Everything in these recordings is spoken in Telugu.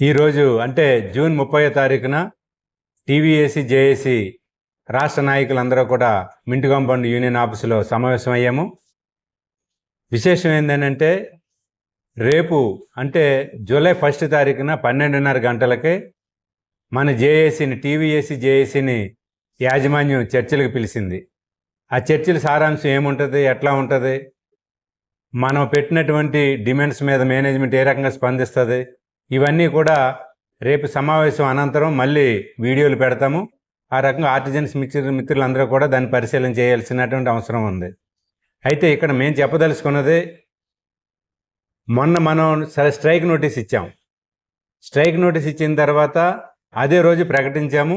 ఈరోజు అంటే జూన్ ముప్పై తారీఖున టీవీఏసీ జేఏసీ రాష్ట్ర నాయకులందరూ కూడా మింటు కాంపౌండ్ యూనియన్ ఆఫీసులో సమావేశమయ్యాము. విశేషం ఏంటంటే రేపు అంటే జూలై ఫస్ట్ తారీఖున పన్నెండున్నర గంటలకే మన జేఏసీని టీవీఏసీ జేఏసీని యాజమాన్యం చర్చలకు పిలిచింది. ఆ చర్చల సారాంశం ఏముంటుంది ఎట్లా ఉంటుంది? మనం పెట్టినటువంటి డిమాండ్స్ మీద మేనేజ్మెంట్ ఏ రకంగా స్పందిస్తుంది? ఇవన్నీ కూడా రేపు సమావేశం అనంతరం మళ్ళీ వీడియోలు పెడతాము. ఆ రకంగా ఆర్టిజన్స్ మిత్రు మిత్రులందరూ కూడా దాన్ని పరిశీలన చేయాల్సినటువంటి అవసరం ఉంది. అయితే ఇక్కడ మేము చెప్పదలుచుకున్నది మొన్న మనం సరే స్ట్రైక్ నోటీస్ ఇచ్చాం. స్ట్రైక్ నోటీస్ ఇచ్చిన తర్వాత అదే రోజు ప్రకటించాము.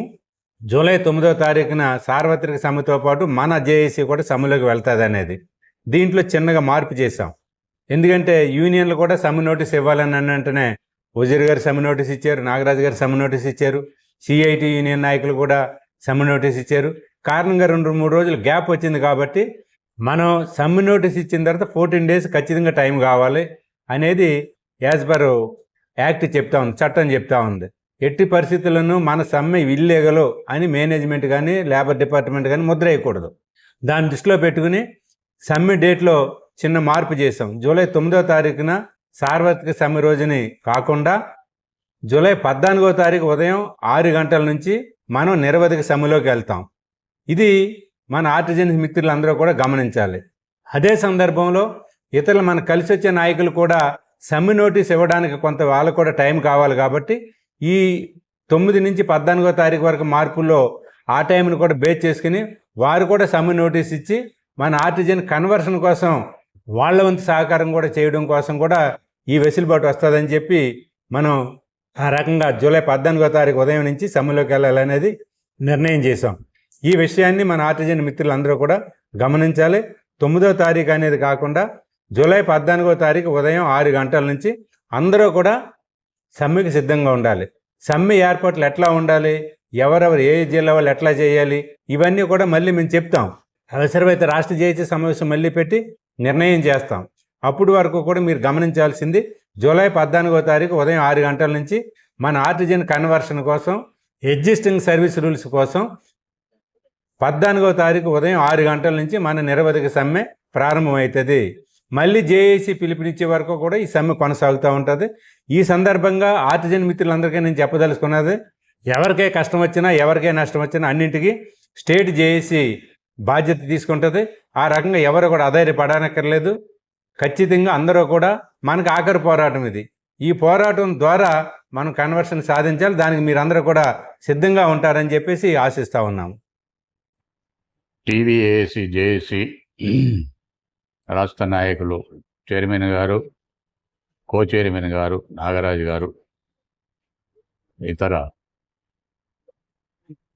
జూలై తొమ్మిదో తారీఖున సార్వత్రిక సమ్మెతో పాటు మన జేఏసీ కూడా సమ్మెలోకి వెళ్తుంది అనేది. దీంట్లో చిన్నగా మార్పు చేశాం. ఎందుకంటే యూనియన్లు కూడా సమ్మె నోటీస్ ఇవ్వాలని అని వెంటనే వజీర్ గారు సమ్మె నోటీస్ ఇచ్చారు నాగరాజు గారు సమ్మె నోటీస్ ఇచ్చారు సిఐటి యూనియన్ నాయకులు కూడా సమ్మె నోటీస్ ఇచ్చారు. కారణంగా రెండు మూడు రోజులు గ్యాప్ వచ్చింది కాబట్టి మనం సమ్మె నోటీస్ ఇచ్చిన తర్వాత ఫోర్టీన్ డేస్ ఖచ్చితంగా టైం కావాలి అనేది యాజ్ పర్ యాక్ట్ చెప్తా ఉంది చట్టం చెప్తా ఉంది. ఎట్టి పరిస్థితులను మన సమ్మె ఇల్లీగలు అని మేనేజ్మెంట్ కానీ లేబర్ డిపార్ట్మెంట్ కానీ ముద్ర వేయకూడదు. దాన్ని దృష్టిలో పెట్టుకుని సమ్మె డేట్లో చిన్న మార్పు చేసాం జూలై తొమ్మిదో తారీఖున సార్వత్రిక సమ్మె రోజుని కాకుండా జూలై పద్నాలుగో తారీఖు ఉదయం ఆరు గంటల నుంచి మనం నిరవధిక సమ్మెలోకి వెళ్తాం. ఇది మన ఆర్టిజన్స్ మిత్రులందరూ కూడా గమనించాలి. అదే సందర్భంలో ఇతరులు మన కలిసి వచ్చే నాయకులు కూడా సమ్మె నోటీస్ ఇవ్వడానికి కొంత వాళ్ళకు కూడా టైం కావాలి కాబట్టి ఈ తొమ్మిది నుంచి పద్నాలుగో తారీఖు వరకు మార్పుల్లో ఆ టైంను కూడా బేస్ చేసుకుని వారు కూడా సమ్మె నోటీస్ ఇచ్చి మన ఆర్టిజన్ కన్వర్షన్ కోసం వాళ్ళ వంతు సహకారం కూడా చేయడం కోసం కూడా ఈ వెసులుబాటు వస్తుందని చెప్పి మనం ఆ రకంగా జూలై పద్నాలుగో తారీఖు ఉదయం నుంచి సమ్మెలోకి వెళ్ళాలనేది నిర్ణయం చేశాం. ఈ విషయాన్ని మన ఆర్టిజన్ మిత్రులందరూ కూడా గమనించాలి. తొమ్మిదో తారీఖు అనేది కాకుండా జూలై పద్నాలుగో తారీఖు ఉదయం ఆరు గంటల నుంచి అందరూ కూడా సమ్మెకి సిద్ధంగా ఉండాలి. సమ్మె ఏర్పాట్లు ఎట్లా ఉండాలి? ఎవరెవరు ఏ జిల్లా వాళ్ళు ఎట్లా చేయాలి? ఇవన్నీ కూడా మళ్ళీ మేము చెప్తాం. అవసరమైతే రాష్ట్ర జేఏసీ సమావేశం మళ్ళీ పెట్టి నిర్ణయం చేస్తాం. అప్పుడు వరకు కూడా మీరు గమనించాల్సింది జూలై పద్నాలుగో తారీఖు ఉదయం ఆరు గంటల నుంచి మన ఆర్టిజన్ కన్వర్షన్ కోసం ఎగ్జిస్టింగ్ సర్వీస్ రూల్స్ కోసం పద్నాలుగో తారీఖు ఉదయం ఆరు గంటల నుంచి మన నిరవధిక సమ్మె ప్రారంభమవుతుంది. మళ్ళీ జేఏసీ పిలుపునిచ్చే వరకు కూడా ఈ సమ్మె కొనసాగుతూ ఉంటుంది. ఈ సందర్భంగా ఆర్టిజన్ మిత్రులందరికీ నేను చెప్పదలుచుకున్నది ఎవరికే కష్టం వచ్చినా ఎవరికే నష్టం వచ్చినా అన్నింటికీ స్టేట్ జేఏసీ బాధ్యత తీసుకుంటుంది. ఆ రకంగా ఎవరు కూడా అధైర్యపడనక్కర్లేదు. ఖచ్చితంగా అందరూ కూడా మనకు ఆఖరి పోరాటం ఇది. ఈ పోరాటం ద్వారా మనం కన్వర్షన్ సాధించాలి. దానికి మీరందరూ కూడా సిద్ధంగా ఉంటారని చెప్పేసి ఆశిస్తూ ఉన్నాము. టీవీఏసి జేఏసి రాష్ట్ర నాయకులు చైర్మన్ గారు కో చైర్మన్ గారు నాగరాజు గారు ఇతర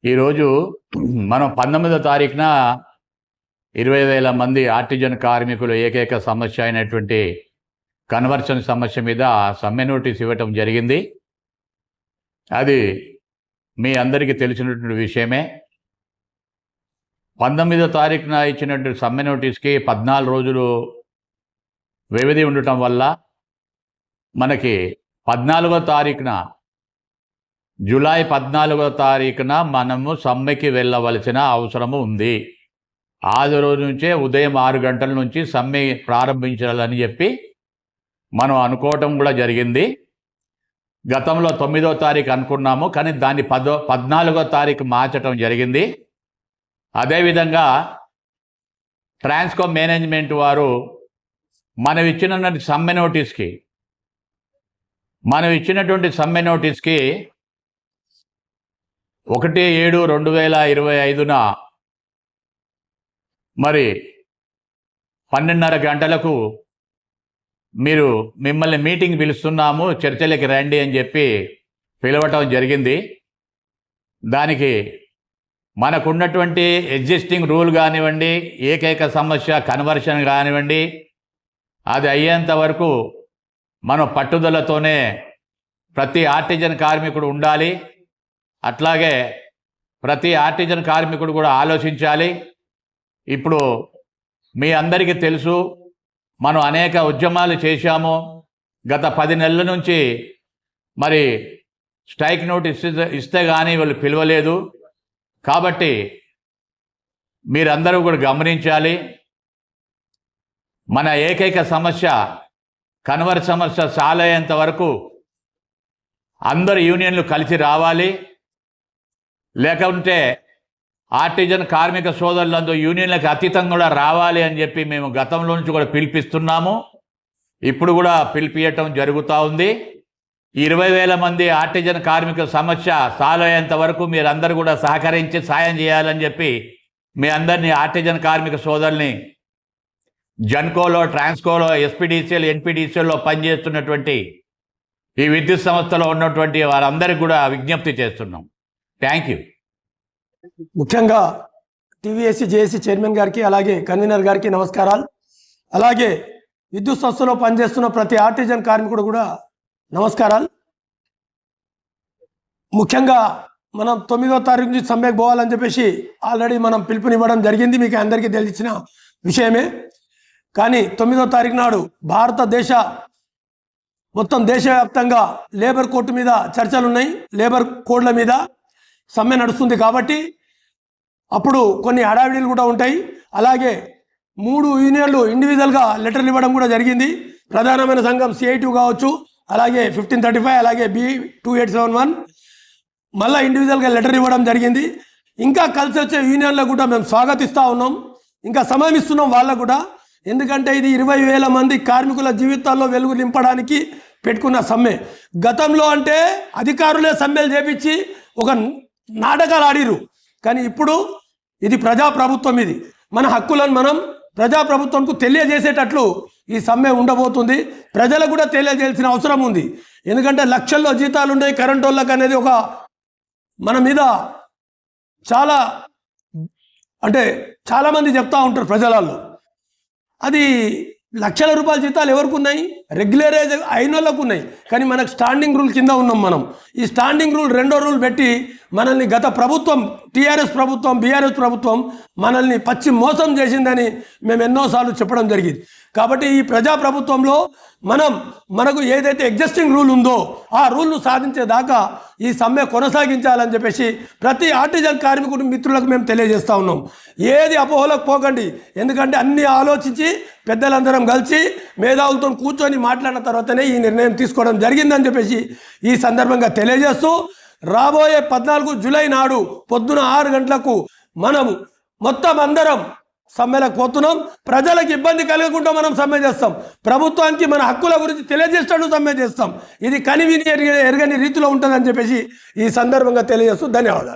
ఈరోజు మనం పంతొమ్మిదో తారీఖున ఇరవై వేల మంది ఆర్టిజన్ కార్మికులు ఏకైక సమస్య అయినటువంటి కన్వర్షన్ సమస్య మీద సమ్మె నోటీస్ ఇవ్వటం జరిగింది. అది మీ అందరికీ తెలిసినటువంటి విషయమే. పంతొమ్మిదో తారీఖున ఇచ్చినటువంటి సమ్మె నోటీస్కి పద్నాలుగు రోజులు వ్యవధి ఉండటం వల్ల మనకి పద్నాలుగో తారీఖున జూలై పద్నాలుగో తారీఖున మనము సమ్మెకి వెళ్ళవలసిన అవసరము ఉంది. ఆది రోజు నుంచే ఉదయం ఆరు గంటల నుంచి సమ్మె ప్రారంభించాలని చెప్పి మనం అనుకోవటం కూడా జరిగింది. గతంలో తొమ్మిదో తారీఖు అనుకున్నాము కానీ దాన్ని పదో పద్నాలుగో తారీఖు మార్చటం జరిగింది. అదేవిధంగా ట్రాన్స్కో మేనేజ్మెంట్ వారు మనం ఇచ్చినటువంటి సమ్మె నోటీస్కి మనం ఇచ్చినటువంటి సమ్మె నోటీస్కి ఒకటి ఏడు రెండు వేల ఇరవై ఐదున మరి పన్నెండున్నర గంటలకు మీరు మిమ్మల్ని మీటింగ్ పిలుస్తున్నాము చర్చలకి రండి అని చెప్పి పిలవటం జరిగింది. దానికి మనకున్నటువంటి ఎగ్జిస్టింగ్ రూల్ కానివ్వండి ఏకైక సమస్య కన్వర్షన్ కానివ్వండి అది అయ్యేంత వరకు మనం పట్టుదలతోనే ప్రతి ఆర్టిజన్ కార్మికుడు ఉండాలి. అట్లాగే ప్రతి ఆర్టిజన్ కార్మికుడు కూడా ఆలోచించాలి. ఇప్పుడు మీ అందరికీ తెలుసు మనం అనేక ఉద్యమాలు చేశాము. గత పది నెలల నుంచి మరి స్ట్రైక్ నోటీస్ ఇస్తే- ఇస్తే కానీ వాళ్ళు పిలవలేదు. కాబట్టి మీరందరూ కూడా గమనించాలి. మన ఏకైక సమస్య కన్వర్ సమస్య సాలయ్యేంత వరకు అందరు యూనియన్లు కలిసి రావాలి. లేకుంటే ఆర్టిజన్ కార్మిక సోదరులందు యూనియన్లకు అతీతంగా కూడా రావాలి అని చెప్పి మేము గతంలో నుంచి కూడా పిలిపిస్తున్నాము. ఇప్పుడు కూడా పిలిపియటం జరుగుతూ ఉంది. ఇరవై వేల మంది ఆర్టిజన్ కార్మిక సమస్య సాల్వ్ అయ్యేంత వరకు మీరందరూ కూడా సహకరించి సాయం చేయాలని చెప్పి మీ అందరినీ ఆర్టిజన్ కార్మిక సోదరుల్ని జన్కోలో ట్రాన్స్కోలో ఎస్పీడీసీఎల్ ఎన్పీడీసీఎల్లో పనిచేస్తున్నటువంటి ఈ విద్యుత్ సంస్థలో ఉన్నటువంటి వారందరికీ కూడా విజ్ఞప్తి చేస్తున్నాం. థ్యాంక్ యూ ముఖ్యంగా టీవీఎస్సీ జేఏసీ చైర్మన్ గారికి అలాగే కన్వీనర్ గారికి నమస్కారాలు. అలాగే విద్యుత్ సంస్థలో పనిచేస్తున్న ప్రతి ఆర్టిజన్ కార్మికుడు కూడా నమస్కారాలు. ముఖ్యంగా మనం తొమ్మిదో తారీఖు నుంచి సమ్మెకు పోవాలని చెప్పేసి ఆల్రెడీ మనం పిలుపునివ్వడం జరిగింది మీకు అందరికీ తెలిసిన విషయమే. కానీ తొమ్మిదో తారీఖు నాడు భారతదేశ మొత్తం దేశవ్యాప్తంగా లేబర్ కోర్టు మీద చర్చలు ఉన్నాయి లేబర్ కోడ్ల మీద సమ్మె నడుస్తుంది కాబట్టి అప్పుడు కొన్ని హడావిడిలు కూడా ఉంటాయి. అలాగే మూడు యూనియన్లు ఇండివిజువల్గా లెటర్లు ఇవ్వడం కూడా జరిగింది. ప్రధానమైన సంఘం సిఐటి కావచ్చు అలాగే ఫిఫ్టీన్ థర్టీ ఫైవ్ అలాగే B two eight seven one మళ్ళీ ఇండివిజువల్గా లెటర్ ఇవ్వడం జరిగింది. ఇంకా కలిసి వచ్చే యూనియన్లకు కూడా మేము స్వాగతిస్తూ ఉన్నాం. ఇంకా సమయం ఇస్తున్నాం వాళ్ళకు కూడా. ఎందుకంటే ఇది ఇరవై వేల మంది కార్మికుల జీవితాల్లో వెలుగు నింపడానికి పెట్టుకున్న సమ్మె. గతంలో అంటే అధికారులే సమ్మెలు చేపించి ఒక నాటకాలు ఆడిరు కానీ ఇప్పుడు ఇది ప్రజాప్రభుత్వం ఇది. మన హక్కులను మనం ప్రజాప్రభుత్వంకు తెలియజేసేటట్లు ఈ సమ్మె ఉండబోతుంది. ప్రజలకు కూడా తెలియజేయాల్సిన అవసరం ఉంది. ఎందుకంటే లక్షల్లో జీతాలు ఉన్నాయి కరెంట్ వాళ్ళకి అనేది ఒక మన మీద చాలా అంటే చాలామంది చెప్తా ఉంటారు ప్రజలలో. అది లక్షల రూపాయల జీతాలు ఎవరికి ఉన్నాయి? రెగ్యులరైజ్ అయిన వాళ్ళకు ఉన్నాయి. కానీ మనకు స్టాండింగ్ రూల్ కింద ఉన్నాం మనం. ఈ స్టాండింగ్ రూల్ రెండో రూల్ పెట్టి మనల్ని గత ప్రభుత్వం టీఆర్ఎస్ ప్రభుత్వం బీఆర్ఎస్ ప్రభుత్వం మనల్ని పచ్చి మోసం చేసిందని మేము ఎన్నోసార్లు చెప్పడం జరిగింది. కాబట్టి ఈ ప్రజా ప్రభుత్వంలో మనం మనకు ఏదైతే ఎగ్జిస్టింగ్ రూల్ ఉందో ఆ రూల్ను సాధించేదాకా ఈ సమ్మె కొనసాగించాలని చెప్పేసి ప్రతి ఆర్టిజన్ కార్మికుడు మిత్రులకు మేము తెలియజేస్తూ ఉన్నాం. ఏది అపోహలకు పోకండి. ఎందుకంటే అన్ని ఆలోచించి పెద్దలందరం కలిసి మేధావులతో కూర్చొని మాట్లాడిన తర్వాతనే ఈ నిర్ణయం తీసుకోవడం జరిగిందని చెప్పేసి ఈ సందర్భంగా తెలియజేస్తూ రాబోయే పద్నాలుగు జూలై నాడు పొద్దున ఆరు గంటలకు మనము మొత్తం అందరం సమ్మెలకు పోతున్నాం. ప్రజలకు ఇబ్బంది కలగకుండా మనం సమ్మె చేస్తాం. ప్రభుత్వానికి మన హక్కుల గురించి తెలియజేసేటట్టు సమ్మె చేస్తాం. ఇది కనివిని ఎరగని ఎరగని రీతిలో ఉంటుందని చెప్పేసి ఈ సందర్భంగా తెలియజేస్తూ ధన్యవాదాలు.